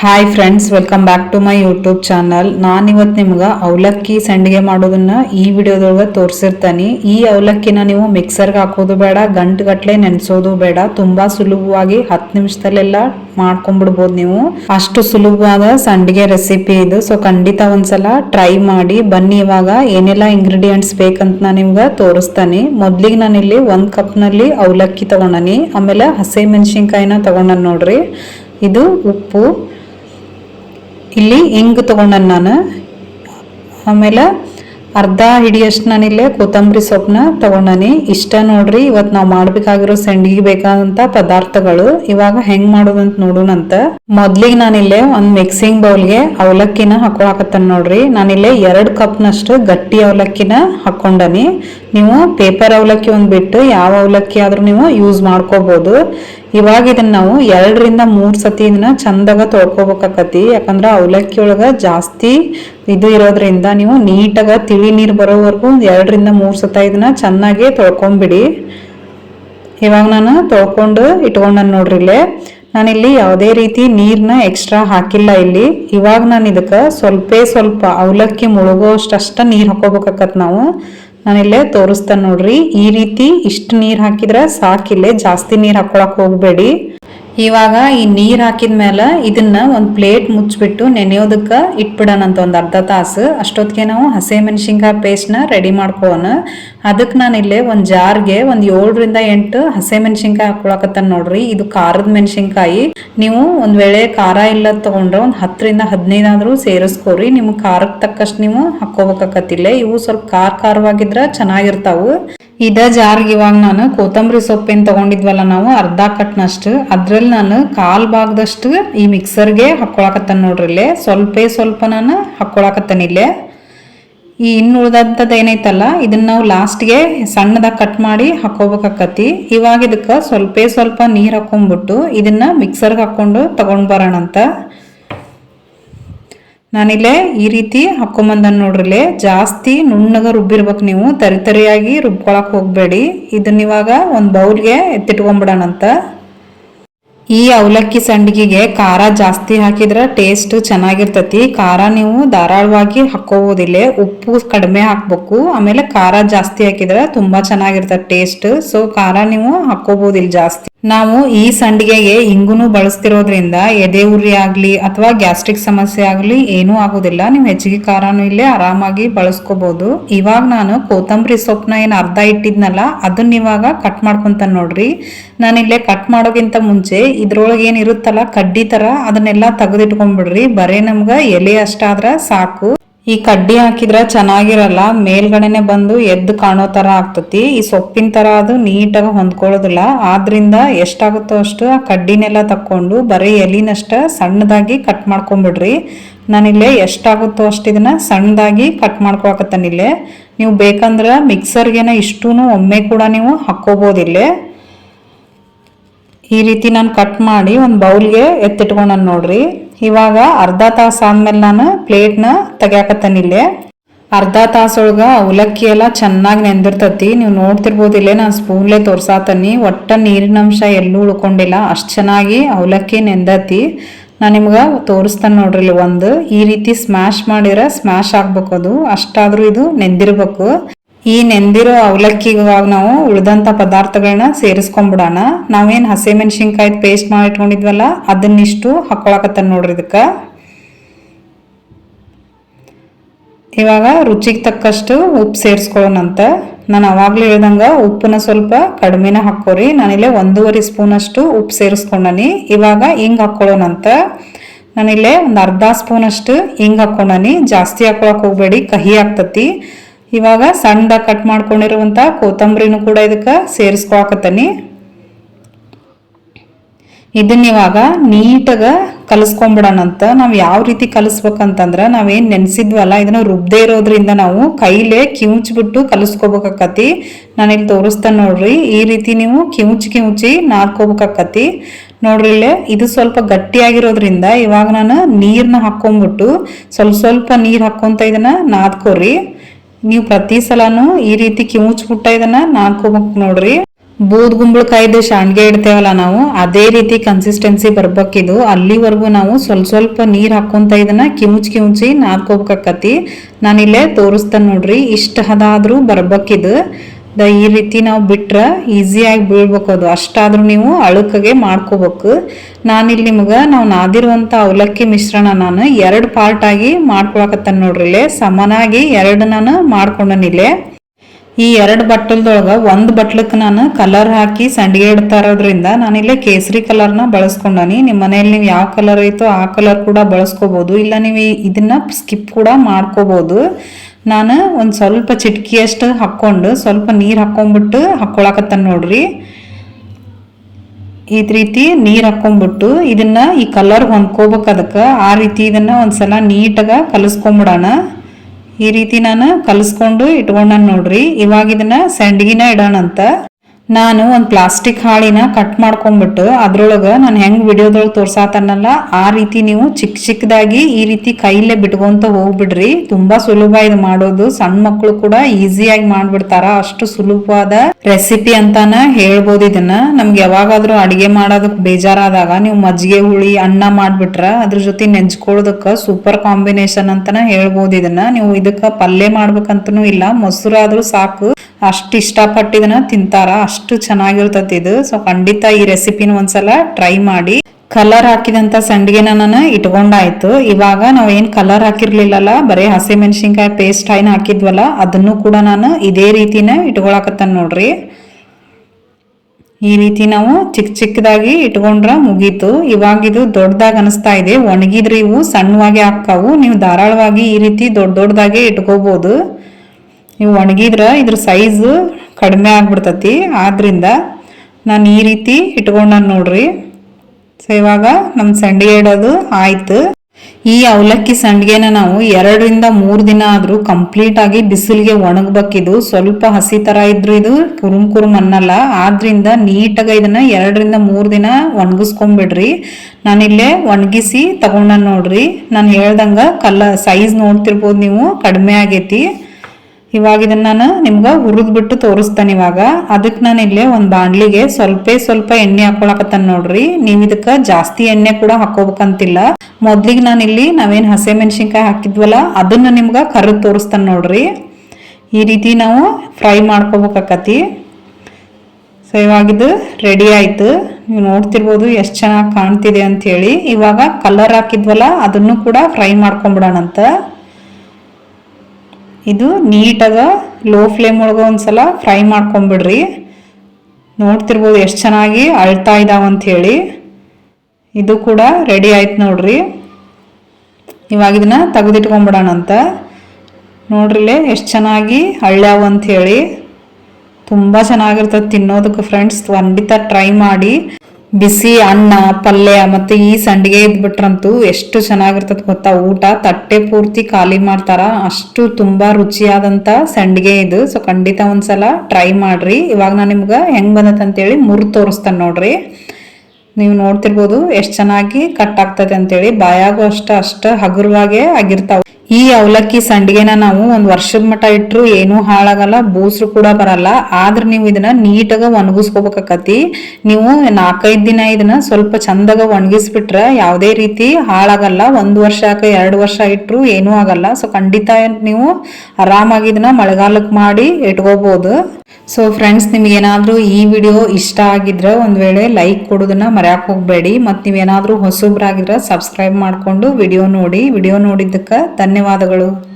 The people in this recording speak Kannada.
Hi friends welcome back to my YouTube channel ನಾನಿವತ್ತು ನಿಮ್ಗೆ ಅವಲಕ್ಕಿ ಸಂಡಿಗೆ ಮಾಡೋದನ್ನ ಈ ವಿಡಿಯೋದೊಳಗೆ ತೋರಿಸಿರ್ತಾನೆ. ಈ ಅವಲಕ್ಕಿನ ನೀವು ಮಿಕ್ಸರ್ಗೆ ಹಾಕೋದು ಬೇಡ, ಗಂಟು ಗಟ್ಲೆ ನೆನೆಸೋದು ಬೇಡ. ತುಂಬ ಸುಲಭವಾಗಿ ಹತ್ತು ನಿಮಿಷದಲ್ಲೆಲ್ಲ ಮಾಡ್ಕೊಂಡ್ಬಿಡ್ಬೋದು ನೀವು. ಅಷ್ಟು ಸುಲಭವಾದ ಸಂಡಿಗೆ ರೆಸಿಪಿ ಇದು. ಸೊ ಖಂಡಿತ ಒಂದ್ಸಲ ಟ್ರೈ ಮಾಡಿ, ಬನ್ನಿ ಇವಾಗ ಏನೆಲ್ಲ ಇಂಗ್ರೀಡಿಯೆಂಟ್ಸ್ ಬೇಕಂತ ನಾನು ನಿಮ್ಗೆ ತೋರಿಸ್ತಾನೆ. ಮೊದ್ಲಿಗೆ ನಾನಿಲ್ಲಿ ಒಂದು ಕಪ್ನಲ್ಲಿ ಅವಲಕ್ಕಿ ತೊಗೊಂಡಿ ಆಮೇಲೆ ಹಸಿ ಮೆಣಸಿನ್ಕಾಯಿನ ತಗೊಂಡನ್ ನೋಡ್ರಿ. ಇದು ಉಪ್ಪು ಇಲ್ಲಿ ಹೆಂಗ್ ತಗೊಂಡನ್ ನಾನು. ಆಮೇಲೆ ಅರ್ಧ ಹಿಡಿಯಷ್ಟು ನಾನಿಲ್ಲೇ ಕೊತ್ತಂಬರಿ ಸೊಪ್ಪನ್ನ ತಗೊಂಡನಿ. ಇಷ್ಟ ನೋಡ್ರಿ ಇವತ್ತು ನಾವು ಮಾಡ್ಬೇಕಾಗಿರೋ ಸಂಡಿಗೆ ಬೇಕಾದಂತ ಪದಾರ್ಥಗಳು, ಇವಾಗ ಹೆಂಗ್ ಮಾಡೋದಂತ ನೋಡೋಣಂತ ಮೊದ್ಲಿಗೆ ನಾನಿಲ್ಲೇ ಒಂದು ಮಿಕ್ಸಿಂಗ್ ಬೌಲ್ಗೆ ಅವಲಕ್ಕಿನ ಹಾಕೊಳಕತ್ತನ್ ನೋಡ್ರಿ. ನಾನಿಲ್ಲೇ ಎರಡು ಕಪ್ನಷ್ಟು ಗಟ್ಟಿ ಅವಲಕ್ಕಿನ ಹಾಕೊಂಡನಿ. ನೀವು ಪೇಪರ್ ಅವಲಕ್ಕಿ ಒಂದ್ ಬಿಟ್ಟು, ಯಾವ ಅವಲಕ್ಕಿ ಆದ್ರೂ ನೀವು ಯೂಸ್ ಮಾಡ್ಕೋಬಹುದು ಇವಾಗ ಇದನ್ನ ನಾವು ಎರಡರಿಂದ ಮೂರು ಸತಿ ಇದನ್ನ ಚಂದಾಗ ತೊಳ್ಕೊಬೇಕಾಕತಿ. ಯಾಕಂದ್ರೆ ಅವಲಕ್ಕಿ ಒಳಗ ಜಾಸ್ತಿ ಇದು ಇರೋದ್ರಿಂದ ನೀವು ನೀಟಾಗ ತಿಳಿ ನೀರು ಬರೋವರೆಗೂ ಎರಡರಿಂದ ಮೂರು ಸತ ಇದನ್ನ ಚೆನ್ನಾಗಿ ತೊಳ್ಕೊಂಬಿಡಿ. ಇವಾಗ ನಾನು ತೊಳ್ಕೊಂಡು ಇಟ್ಕೊಂಡನ್ ನೋಡ್ರಿ ಇಲ್ಲೇ. ನಾನಿಲ್ಲಿ ಯಾವುದೇ ರೀತಿ ನೀರನ್ನ ಎಕ್ಸ್ಟ್ರಾ ಹಾಕಿಲ್ಲ ಇಲ್ಲಿ. ಇವಾಗ ನಾನು ಇದಕ್ಕೆ ಸ್ವಲ್ಪ ಸ್ವಲ್ಪ ಅವಲಕ್ಕಿ ಮುಳುಗೋಷ್ಟಷ್ಟ ನೀರು ಹಾಕೋಬೇಕಾಕತ್ ನಾವು. ನಾನಿಲ್ಲೇ ತೋರಿಸ್ತೇನೆ ನೋಡ್ರಿ. ಈ ರೀತಿ ಇಷ್ಟು ನೀರು ಹಾಕಿದ್ರೆ ಸಾಕಿಲ್ಲೇ ಜಾಸ್ತಿ ನೀರು ಹಾಕೊಳಕ್ಕೆ ಹೋಗ್ಬೇಡಿ. ಇವಾಗ ಈ ನೀರ್ ಹಾಕಿದ ಮೇಲೆ ಇದನ್ನ ಒಂದ್ ಪ್ಲೇಟ್ ಮುಚ್ಚಿಬಿಟ್ಟು ನೆನೆಯೋದಕ್ಕ ಇಟ್ಬಿಡೋಣಂತ ಒಂದು ಅರ್ಧ ತಾಸು. ಅಷ್ಟೊತ್ತಿಗೆ ನಾವು ಹಸಿ ಮೆಣಸಿನ್ಕಾಯಿ ಪೇಸ್ಟ್ನ ರೆಡಿ ಮಾಡ್ಕೋಣ ಅದಕ್ಕೆ ನಾನು ಇಲ್ಲೇ ಒಂದ್ ಜಾರ್ಗೆ ಒಂದ್ ಏಳರಿಂದ ಎಂಟು ಹಸಿ ಮೆಣಸಿನ್ಕಾಯಿ ಹಾಕೊಳಕತ್ತ ನೋಡ್ರಿ. ಇದು ಖಾರದ ಮೆಣಸಿನ್ಕಾಯಿ. ನೀವು ಒಂದು ವೇಳೆ ಖಾರ ಇಲ್ಲ ತಗೊಂಡ್ರೆ ಒಂದ್ ಹತ್ತರಿಂದ ಹದಿನೈದಾದ್ರು ಸೇರಿಸ್ಕೋರಿ. ನಿಮ್ಗೆ ಖಾರಕ್ಕೆ ತಕ್ಕಷ್ಟು ನೀವು ಹಾಕೋಬೇಕಾಕತ್ತಿಲ್ಲ. ಇವು ಸ್ವಲ್ಪ ಖಾರ ಖಾರವಾಗಿದ್ರ ಚೆನ್ನಾಗಿರ್ತಾವು. ಇದ ಜಾರ್ಗೆ ಇವಾಗ ನಾನು ಕೊತ್ತಂಬರಿ ಸೊಪ್ಪೇನು ತಗೊಂಡಿದ್ವಲ್ಲ ನಾವು, ಅರ್ಧ ಕಟ್ನಷ್ಟು. ಅದ್ರಲ್ಲಿ ನಾನು ಕಾಲು ಭಾಗದಷ್ಟು ಈ ಮಿಕ್ಸರ್ಗೆ ಹಾಕ್ಕೊಳಕತ್ತೇನೆ ನೋಡ್ರಿ ಇಲ್ಲೇ. ಸ್ವಲ್ಪ ಸ್ವಲ್ಪ ನಾನು ಹಾಕ್ಕೊಳಕತ್ತೇನೆ ಇಲ್ಲೇ. ಈ ಇನ್ನು ಉಳ್ದಂಥದ್ದು ಏನೈತಲ್ಲ ಇದನ್ನ ನಾವು ಲಾಸ್ಟ್ಗೆ ಸಣ್ಣದಾಗ ಕಟ್ ಮಾಡಿ ಹಾಕೋಬೇಕಾಕತಿ ಇವಾಗ ಇದಕ್ಕೆ ಸ್ವಲ್ಪ ಸ್ವಲ್ಪ ನೀರು ಹಾಕೊಂಡ್ಬಿಟ್ಟು ಇದನ್ನು ಮಿಕ್ಸರ್ಗೆ ಹಾಕೊಂಡು ತೊಗೊಂಡು ಬರೋಣಂತ. ನಾನಿಲ್ಲೇ ಈ ರೀತಿ ಹಾಕೊಂಬಂದ ನೋಡ್ರಿಲ್ಲೇ ಜಾಸ್ತಿ ನುಣ್ಣಗ ರುಬ್ಬಿರ್ಬೇಕು ನೀವು. ತರಿ ತರಿಯಾಗಿ ರುಬ್ಕೊಳಕ್ಕೆ ಹೋಗ್ಬೇಡಿ. ಇದನ್ನ ಇವಾಗ ಒಂದು ಬೌಲ್ಗೆ ಎತ್ತಿಟ್ಕೊಂಬಿಡೋಣಂತ. ಈ ಅವಲಕ್ಕಿ ಸಂಡಿಗೆಗೆ ಖಾರ ಜಾಸ್ತಿ ಹಾಕಿದ್ರೆ ಟೇಸ್ಟ್ ಚೆನ್ನಾಗಿರ್ತತಿ. ಖಾರ ನೀವು ಧಾರಾಳವಾಗಿ ಹಾಕೋಬೋದಿಲ್ಲ. ಉಪ್ಪು ಕಡಿಮೆ ಹಾಕ್ಬೇಕು. ಆಮೇಲೆ ಖಾರ ಜಾಸ್ತಿ ಹಾಕಿದ್ರೆ ತುಂಬಾ ಚೆನ್ನಾಗಿರ್ತದೆ ಟೇಸ್ಟ್. ಸೊ, ಖಾರ ನೀವು ಹಾಕೋಬೋದಿಲ್ಲ ಜಾಸ್ತಿ. ನಾವು ಈ ಸಂಡಿಗೆಗೆ ಇಂಗುನು ಬಳಸ್ತಿರೋದ್ರಿಂದ ಎದೆ ಉರಿ ಆಗಲಿ ಅಥವಾ ಗ್ಯಾಸ್ಟ್ರಿಕ್ ಸಮಸ್ಯೆ ಆಗಲಿ ಏನೂ ಆಗೋದಿಲ್ಲ. ನೀವು ಹೆಚ್ಚಿಗೆ ಖಾರನೂ ಇಲ್ಲೇ ಆರಾಮಾಗಿ ಬಳಸ್ಕೋಬಹುದು ಇವಾಗ ನಾನು ಕೊತ್ತಂಬರಿ ಸೊಪ್ಪನ್ನ ಏನು ಅರ್ಧ ಇಟ್ಟಿದ್ನಲ್ಲ, ಅದನ್ನ ಇವಾಗ ಕಟ್ ಮಾಡ್ಕೊಂತ ನೋಡ್ರಿ. ನಾನು ಇಲ್ಲೇ ಕಟ್ ಮಾಡೋಕ್ಕಿಂತ ಮುಂಚೆ ಇದ್ರೊಳಗೆ ಏನಿರುತ್ತಲ್ಲ ಕಡ್ಡಿ ತರ ಅದನ್ನೆಲ್ಲ ತೆಗೆದಿಟ್ಕೊಂಡ್ಬಿಡ್ರಿ. ಬರೇ ನಮ್ಗೆ ಎಲೆ ಅಷ್ಟಾದ್ರ ಸಾಕು. ಈ ಕಡ್ಡಿ ಹಾಕಿದ್ರೆ ಚೆನ್ನಾಗಿರಲ್ಲ, ಮೇಲ್ಗಡೆನೆ ಬಂದು ಎದ್ದು ಕಾಣೋ ತರ ಆಗ್ತತಿ. ಈ ಸೊಪ್ಪಿನ ತರ ಅದು ನೀಟಾಗಿ ಹೊಂದ್ಕೊಳ್ಳೋದಿಲ್ಲ. ಆದ್ರಿಂದ ಎಷ್ಟಾಗುತ್ತೋ ಅಷ್ಟು ಆ ಕಡ್ಡಿನೆಲ್ಲ ತಕ್ಕೊಂಡು ಬರೀ ಎಲಿನಷ್ಟ ಸಣ್ಣದಾಗಿ ಕಟ್ ಮಾಡ್ಕೊಂಬಿಡ್ರಿ. ನಾನಿಲ್ಲೇ ಎಷ್ಟಾಗುತ್ತೋ ಅಷ್ಟು ಇದನ್ನ ಸಣ್ಣದಾಗಿ ಕಟ್ ಮಾಡ್ಕೊಳಕತ್ತಾನಿಲ್ಲೇ ನೀವು ಬೇಕಂದ್ರೆ ಮಿಕ್ಸರ್ಗೆನ ಇಷ್ಟೂ ಒಮ್ಮೆ ಕೂಡ ನೀವು ಹಾಕೋಬೋದಿಲ್ಲೇ ಈ ರೀತಿ ನಾನು ಕಟ್ ಮಾಡಿ ಒಂದು ಬೌಲ್ಗೆ ಎತ್ತಿಟ್ಕೊಂಡನ್ ನೋಡ್ರಿ. ಇವಾಗ ಅರ್ಧ ತಾಸು ಆದ್ಮೇಲೆ ನಾನು ಪ್ಲೇಟ್ನ ತೆಗ್ಯಾಕತ್ತೇನಿಲ್ಲೇ ಅರ್ಧ ತಾಸೊಳಗ ಅವಲಕ್ಕಿ ಎಲ್ಲ ಚೆನ್ನಾಗಿ ನೆಂದಿರ್ತತಿ. ನೀವು ನೋಡ್ತಿರ್ಬೋದಿಲ್ಲೇ ನಾನು ಸ್ಪೂನ್ಲೆ ತೋರ್ಸಾತನಿ. ಒಟ್ಟ ನೀರಿನ ಅಂಶ ಎಲ್ಲೂ ಉಳ್ಕೊಂಡಿಲ್ಲ. ಅಷ್ಟು ಚೆನ್ನಾಗಿ ಅವಲಕ್ಕಿ ನೆಂದತಿ. ನಾನು ನಿಮ್ಗೆ ತೋರಿಸ್ತಾನೆ ನೋಡ್ರಿ ಇಲ್ಲಿ ಒಂದು. ಈ ರೀತಿ ಸ್ಮ್ಯಾಶ್ ಮಾಡಿದ್ರೆ ಸ್ಮ್ಯಾಶ್ ಆಗ್ಬೇಕು ಅದು. ಅಷ್ಟಾದರೂ ಇದು ನೆಂದಿರ್ಬೇಕು. ಈ ನೆಂದಿರೋ ಅವಲಕ್ಕಿಗಾಗ ನಾವು ಉಳಿದಂತ ಪದಾರ್ಥಗಳನ್ನ ಸೇರಿಸ್ಕೊಂಡ್ಬಿಡೋಣ ನಾವೇನ್ ಹಸಿ ಮೆಣಸಿನ್ಕಾಯಿ ಪೇಸ್ಟ್ ಮಾಡಿ ಇಟ್ಕೊಂಡಿದ್ವಲ್ಲ, ಅದನ್ನಿಷ್ಟು ಹಾಕೊಳಕತ್ತ ನೋಡ್ರಿ ಇದಕ್ಕೆ. ಇವಾಗ ರುಚಿಗೆ ತಕ್ಕಷ್ಟು ಉಪ್ಪು ಸೇರಿಸ್ಕೊಳ್ಳೋಣಂತ. ನಾನು ಅವಾಗಲೇ ಹೇಳ್ದಂಗೆ ಉಪ್ಪನ್ನ ಸ್ವಲ್ಪ ಕಡಿಮೆನ ಹಾಕೋರಿ ನಾನಿಲ್ಲೇ ಒಂದೂವರೆ ಸ್ಪೂನಷ್ಟು ಉಪ್ಪು ಸೇರಿಸ್ಕೊಂಡನಿ. ಇವಾಗ ಹಿಂಗೆ ಹಾಕ್ಕೊಳ್ಳೋಣಂತ. ನಾನಿಲ್ಲೇ ಒಂದು ಅರ್ಧ ಸ್ಪೂನ್ ಅಷ್ಟು ಹಾಕ್ಕೊಂಡಿ ಜಾಸ್ತಿ ಹಾಕೊಳಕ್ಕೆ ಹೋಗಬೇಡಿ, ಕಹಿ ಆಗ್ತತಿ. ಇವಾಗ ಸಣ್ಣದಾಗಿ ಕಟ್ ಮಾಡ್ಕೊಂಡಿರುವಂಥ ಕೊತ್ತಂಬರಿನೂ ಕೂಡ ಇದಕ್ಕೆ ಸೇರಿಸ್ಕೊಳಕತ್ತನಿ ಇದನ್ನ ಇವಾಗ ನೀಟಾಗ ಕಲಿಸ್ಕೊಂಬಿಡೋಣಂತ ನಾವು ಯಾವ ರೀತಿ ಕಲಿಸ್ಬೇಕಂತಂದ್ರೆ ನಾವೇನು ನೆನೆಸಿದ್ವಲ್ಲ, ಇದನ್ನ ರುಬ್ದೇ ಇರೋದ್ರಿಂದ ನಾವು ಕೈಲೇ ಕಿವುಚ್ಬಿಟ್ಟು ಕಲಿಸ್ಕೋಬೇಕಾಕತಿ ನಾನು ಇಲ್ಲಿ ತೋರಿಸ್ತೇನೆ ನೋಡ್ರಿ, ಈ ರೀತಿ ನೀವು ಕಿವುಚಿ ಕಿವುಚಿ ನಾದ್ಕೋಬೇಕಾಕತಿ ನೋಡ್ರಿ ಇಲ್ಲೇ, ಇದು ಸ್ವಲ್ಪ ಗಟ್ಟಿಯಾಗಿರೋದ್ರಿಂದ ಇವಾಗ ನಾನು ನೀರನ್ನ ಹಾಕ್ಕೊಂಬಿಟ್ಟು ಸ್ವಲ್ಪ ಸ್ವಲ್ಪ ನೀರು ಹಾಕ್ಕೊತ ಇದನ್ನ ನಾದ್ಕೋರಿ. ನೀವು ಪ್ರತಿ ಸಲಾನು ಈ ರೀತಿ ಕಿವುಚ್ಬಿಟ್ಟ ಇದನ್ನ ನಾದ್ಕೋಬೇಕು ನೋಡ್ರಿ. ಬೂದ್ ಗುಂಬಳಕಾಯ್ದು ಶಾಂಡ್ಗೆ ಇಡ್ತೇವಲ್ಲ ನಾವು, ಅದೇ ರೀತಿ ಕನ್ಸಿಸ್ಟೆನ್ಸಿ ಬರ್ಬೇಕಿದು. ಅಲ್ಲಿವರೆಗೂ ನಾವು ಸ್ವಲ್ಪ ಸ್ವಲ್ಪ ನೀರ್ ಹಾಕೊಂತ ಇದನ್ನ ಕಿಮುಚ್ ಕಿಮುಚಿ ನಾದ್ಕೋಬೇಕಾಕತಿ. ನಾನಿಲ್ಲೇ ತೋರಿಸ್ತೇನೆ ನೋಡ್ರಿ, ಇಷ್ಟ ಹದ ಆದ್ರೂ ಬರ್ಬೇಕಿದು. ಈ ರೀತಿ ನಾವು ಬಿಟ್ರ ಈಸಿಯಾಗಿ ಬೀಳ್ಬೇಕು ಅದು. ಅಷ್ಟಾದರೂ ನೀವು ಅಳುಕಗೆ ಮಾಡ್ಕೋಬೇಕು. ನಾನಿಲ್ಲಿ ನಿಮ್ಗೆ ನಾವು ನಾದಿರುವಂಥ ಅವಲಕ್ಕಿ ಮಿಶ್ರಣ ನಾನು ಎರಡು ಪಾರ್ಟ್ ಆಗಿ ಮಾಡ್ಕೊಳಕತ್ತೇನೆ ನೋಡ್ರಿ ಇಲ್ಲೇ. ಸಮನಾಗಿ ಎರಡು ನಾನು ಮಾಡ್ಕೊಂಡನಿಲ್ಲೇ ಈ ಎರಡು ಬಟ್ಟಲ್ದೊಳಗೆ ಒಂದು ಬಟ್ಲಕ್ಕೆ ನಾನು ಕಲರ್ ಹಾಕಿ ಸಂಡಿಗೆ ಇಡ್ತಾ ಇರೋದ್ರಿಂದ ನಾನಿಲ್ಲೇ ಕೇಸರಿ ಕಲರ್ನ ಬಳಸ್ಕೊಂಡನಿ. ನಿಮ್ಮ ಮನೆಯಲ್ಲಿ ನೀವು ಯಾವ ಕಲರ್ ಐತೋ ಆ ಕಲರ್ ಕೂಡ ಬಳಸ್ಕೋಬೋದು. ಇಲ್ಲ ನೀವು ಇದನ್ನು ಸ್ಕಿಪ್ ಕೂಡ ಮಾಡ್ಕೋಬಹುದು ನಾನು ಒಂದು ಸ್ವಲ್ಪ ಚಿಟ್ಕಿಯಷ್ಟು ಹಾಕ್ಕೊಂಡು ಸ್ವಲ್ಪ ನೀರು ಹಾಕ್ಕೊಂಬಿಟ್ಟು ಹಾಕ್ಕೊಳಕತ್ತಾನ ನೋಡ್ರಿ. ಈ ರೀತಿ ನೀರು ಹಾಕ್ಕೊಂಬಿಟ್ಟು ಇದನ್ನು ಈ ಕಲರ್ ಹೊಂದ್ಕೋಬೇಕು ಅದಕ್ಕೆ. ಆ ರೀತಿ ಇದನ್ನು ಒಂದು ಸಲ ನೀಟಾಗಿ ಕಲಿಸ್ಕೊಂಬಿಡೋಣ. ಈ ರೀತಿ ನಾನು ಕಲಿಸ್ಕೊಂಡು ಇಟ್ಕೊಂಡು ನೋಡ್ರಿ. ಇವಾಗ ಇದನ್ನು ಸಂಡ್ಗಿನ ಇಡೋಣಂತ. ನಾನು ಒಂದು ಪ್ಲಾಸ್ಟಿಕ್ ಹಾಳಿನ ಕಟ್ ಮಾಡ್ಕೊಂಡ್ಬಿಟ್ಟು ಅದ್ರೊಳಗೆ ನಾನು ಹೆಂಗ್ ವಿಡಿಯೋದೊಳಗೆ ತೋರ್ಸಾತನಲ್ಲ, ಆ ರೀತಿ ನೀವು ಚಿಕ್ಕ ಚಿಕ್ಕದಾಗಿ ಈ ರೀತಿ ಕೈಲೇ ಬಿಟ್ಕೊಂತ ಹೋಗ್ಬಿಡ್ರಿ. ತುಂಬಾ ಸುಲಭ ಇದು ಮಾಡೋದು. ಸಣ್ಣ ಮಕ್ಕಳು ಕೂಡ ಈಸಿಯಾಗಿ ಮಾಡ್ಬಿಡ್ತಾರ. ಅಷ್ಟು ಸುಲಭವಾದ ರೆಸಿಪಿ ಅಂತಾನ ಹೇಳ್ಬೋದು ಇದನ್ನ. ನಮ್ಗೆ ಯಾವಾಗಾದ್ರೂ ಅಡಿಗೆ ಮಾಡೋದಕ್ ಬೇಜಾರಾದಾಗ ನೀವು ಮಜ್ಜಿಗೆ ಹುಳಿ, ಅನ್ನ ಮಾಡ್ಬಿಟ್ರ ಅದ್ರ ಜೊತೆ ನೆಂಚ್ಕೊಳ್ಳೋದಕ್ಕ ಸೂಪರ್ ಕಾಂಬಿನೇಷನ್ ಅಂತಾನ ಹೇಳ್ಬೋದು ಇದನ್ನ. ನೀವು ಇದಕ್ಕ ಪಲ್ಯ ಮಾಡ್ಬೇಕಂತನೂ ಇಲ್ಲ, ಮೊಸರಾದ್ರೂ ಸಾಕು. ಅಷ್ಟು ಇಷ್ಟಪಟ್ಟು ಇದನ್ನ ತಿಂತಾರ. ಅಷ್ಟು ಚೆನ್ನಾಗಿರ್ತತಿ ಇದು. ಸೊ ಖಂಡಿತ ಈ ರೆಸಿಪಿನ ಒಂದ್ಸಲ ಟ್ರೈ ಮಾಡಿ. ಕಲರ್ ಹಾಕಿದಂತ ಸಂಡಿಗೆನ ನಾನು ಇಟ್ಕೊಂಡಾಯ್ತು. ಇವಾಗ ನಾವ್ ಏನ್ ಕಲರ್ ಹಾಕಿರ್ಲಿಲ್ಲಲ್ಲ, ಬರೀ ಹಸಿ ಮೆಣಸಿನ್ಕಾಯಿ ಪೇಸ್ಟ್ ಹಾಯ್ನ ಹಾಕಿದ್ವಲ್ಲ, ಅದನ್ನು ಕೂಡ ನಾನು ಇದೇ ರೀತಿನ ಇಟ್ಕೊಳಕತ್ತ ನೋಡ್ರಿ. ಈ ರೀತಿ ನಾವು ಚಿಕ್ಕ ಚಿಕ್ಕದಾಗಿ ಇಟ್ಕೊಂಡ್ರ ಮುಗೀತು. ಇವಾಗ ಇದು ದೊಡ್ಡದಾಗಿ ಅನಿಸ್ತಾ ಇದೆ. ಒಣಗಿದ್ರೆ ಇವು ಸಣ್ಣವಾಗಿ ಹಾಕಾವು ನೀವು ಧಾರಾಳವಾಗಿ ಈ ರೀತಿ ದೊಡ್ಡ ದೊಡ್ಡದಾಗೆ ಇಟ್ಕೋಬಹುದು ನೀವು ಒಣಗಿದ್ರೆ ಇದ್ರ ಸೈಜ್ ಕಡಿಮೆ ಆಗ್ಬಿಡ್ತತಿ. ಆದ್ರಿಂದ ನಾನು ಈ ರೀತಿ ಇಟ್ಕೊಂಡ ನೋಡ್ರಿ. ಸೊ ಇವಾಗ ನಮ್ಮ ಸಂಡಿಗೆ ಇಡೋದು ಆಯ್ತು. ಈ ಅವಲಕ್ಕಿ ಸಂಡಿಗೆನ ನಾವು ಎರಡರಿಂದ ಮೂರು ದಿನ ಆದರೂ ಕಂಪ್ಲೀಟ್ ಆಗಿ ಬಿಸಿಲಿಗೆ ಒಣಗಬೇಕಿದು ಸ್ವಲ್ಪ ಹಸಿ ಥರ ಇದ್ರು ಇದು ಕುರುಮ್ ಕುರುಮ್ ಅನ್ನಲ್ಲ. ಆದ್ರಿಂದ ನೀಟಾಗಿ ಇದನ್ನ ಎರಡರಿಂದ ಮೂರು ದಿನ ಒಣಗಿಸ್ಕೊಂಬಿಡ್ರಿ. ನಾನಿಲ್ಲೇ ಒಣಗಿಸಿ ತಗೊಂಡ ನೋಡ್ರಿ. ನಾನು ಹೇಳ್ದಂಗೆ ಕಲ್ಲ ಸೈಜ್ ನೋಡ್ತಿರ್ಬೋದು ನೀವು. ಕಡಿಮೆ ಆಗೈತಿ. ಇವಾಗ ಇದನ್ನ ನಾನು ನಿಮ್ಗೆ ಹುರಿದ್ಬಿಟ್ಟು ತೋರಿಸ್ತಾನೆ ಇವಾಗ. ಅದಕ್ಕೆ ನಾನು ಇಲ್ಲೇ ಒಂದು ಬಾಣ್ಲಿಗೆ ಸ್ವಲ್ಪ ಸ್ವಲ್ಪ ಎಣ್ಣೆ ಹಾಕೊಳಕತ್ತಾನ ನೋಡ್ರಿ. ನೀವು ಇದಕ್ಕೆ ಜಾಸ್ತಿ ಎಣ್ಣೆ ಕೂಡ ಹಾಕೋಬೇಕಂತಿಲ್ಲ. ಮೊದ್ಲಿಗೆ ನಾನು ಇಲ್ಲಿ ನಾವೇನು ಹಸೆ ಮೆಣಸಿನ್ಕಾಯಿ ಹಾಕಿದ್ವಲ್ಲ, ಅದನ್ನು ನಿಮ್ಗೆ ಕರೆದು ತೋರಿಸ್ತಾನೆ ನೋಡ್ರಿ. ಈ ರೀತಿ ನಾವು ಫ್ರೈ ಮಾಡ್ಕೋಬೇಕಾಕತಿ. ಸೊ ಇವಾಗಿದು ರೆಡಿ ಆಯಿತು. ನೀವು ನೋಡ್ತಿರ್ಬೋದು ಎಷ್ಟು ಚೆನ್ನಾಗಿ ಕಾಣ್ತಿದೆ ಅಂತ ಹೇಳಿ. ಇವಾಗ ಕಲರ್ ಹಾಕಿದ್ವಲ್ಲ, ಅದನ್ನು ಕೂಡ ಫ್ರೈ ಮಾಡ್ಕೊಂಬಿಡೋಣಂತ. ಇದು ನೀಟಾಗ ಲೋ ಫ್ಲೇಮ್ ಒಳಗೆ ಒಂದ್ಸಲ ಫ್ರೈ ಮಾಡ್ಕೊಂಬಿಡ್ರಿ. ನೋಡ್ತಿರ್ಬೋದು ಎಷ್ಟು ಚೆನ್ನಾಗಿ ಅಳ್ತಾ ಇದ್ದಾವಂಥೇಳಿ ಇದು ಕೂಡ ರೆಡಿ ಆಯ್ತು ನೋಡ್ರಿ. ಇವಾಗ ಇದನ್ನ ತೆಗೆದಿಟ್ಕೊಂಬಿಡೋಣಂತ ನೋಡ್ರಿಲೆ ಎಷ್ಟು ಚೆನ್ನಾಗಿ ಅಳ್ಯಾವು ಅಂತ ಹೇಳಿ ತುಂಬ ಚೆನ್ನಾಗಿರ್ತದೆ ತಿನ್ನೋದಕ್ಕೆ ಫ್ರೆಂಡ್ಸ್ ಖಂಡಿತ ಟ್ರೈ ಮಾಡಿ. ಬಿಸಿ ಅನ್ನ, ಪಲ್ಯ ಮತ್ತೆ ಈ ಸಂಡಿಗೆ ಇದ್ಬಿಟ್ರಂತೂ ಎಷ್ಟು ಚೆನ್ನಾಗಿರ್ತದೆ ಗೊತ್ತಾ? ಊಟ ತಟ್ಟೆ ಪೂರ್ತಿ ಖಾಲಿ ಮಾಡ್ತಾರ. ಅಷ್ಟು ತುಂಬಾ ರುಚಿಯಾದಂತ ಸಂಡಿಗೆ ಇದು. ಸೊ ಖಂಡಿತ ಒಂದ್ಸಲ ಟ್ರೈ ಮಾಡ್ರಿ. ಇವಾಗ ನಾನು ನಿಮ್ಗೆ ಹೆಂಗೆ ಬಂದತ್ ಅಂತೇಳಿ ಮುರಿದು ತೋರಿಸ್ತಾನೆ ನೋಡ್ರಿ. ನೀವು ನೋಡ್ತಿರ್ಬೋದು ಎಷ್ಟು ಚೆನ್ನಾಗಿ ಕಟ್ ಆಗ್ತದೆ ಅಂತೇಳಿ. ಬಾಯಾಗೂ ಅಷ್ಟು ಅಷ್ಟ ಹಗುರವಾಗೇ ಆಗಿರ್ತಾವ. ಈ ಅವಲಕ್ಕಿ ಸಂಡಿಗೆನ ನಾವು ಒಂದ್ ವರ್ಷದ ಮಟ್ಟ ಇಟ್ರು ಏನೂ ಹಾಳಾಗಲ್ಲ, ಬೂಸ್ರು ಕೂಡ ಬರಲ್ಲ. ಆದ್ರೆ ನೀವು ಇದನ್ನ ನೀಟಾಗ ಒಣಗಿಸ್ಕೋಬೇಕಾಕತಿ ನೀವು ನಾಲ್ಕೈದು ದಿನ ಇದನ್ನ ಸ್ವಲ್ಪ ಚಂದಾಗ ಒಣಗಿಸ್ಬಿಟ್ರೆ ಯಾವುದೇ ರೀತಿ ಹಾಳಾಗಲ್ಲ. ಒಂದ್ ವರ್ಷ ಹಾಕ ಎರಡು ವರ್ಷ ಇಟ್ರು ಏನೂ ಆಗಲ್ಲ. ಸೊ ಖಂಡಿತ ನೀವು ಆರಾಮಾಗಿ ಇದನ್ನ ಮಳೆಗಾಲಕ್ಕೆ ಮಾಡಿ ಇಟ್ಕೋಬಹುದು ಸೊ ಫ್ರೆಂಡ್ಸ್ ನಿಮ್ಗೆ ಏನಾದ್ರೂ ಈ ವಿಡಿಯೋ ಇಷ್ಟ ಆಗಿದ್ರೆ ಒಂದ್ ವೇಳೆ ಲೈಕ್ ಕೊಡೋದನ್ನ ಮರ್ಯಾಕ್ ಹೋಗಬೇಡಿ. ಮತ್ತು ನೀವೇನಾದ್ರೂ ಹೊಸಬ್ರಾಗಿದ್ರೆ ಸಬ್ಸ್ಕ್ರೈಬ್ ಮಾಡ್ಕೊಂಡು ವಿಡಿಯೋ ನೋಡಿ. ವಿಡಿಯೋ ನೋಡಿದ್ದಕ್ಕೆ ಧನ್ಯವಾದಗಳು.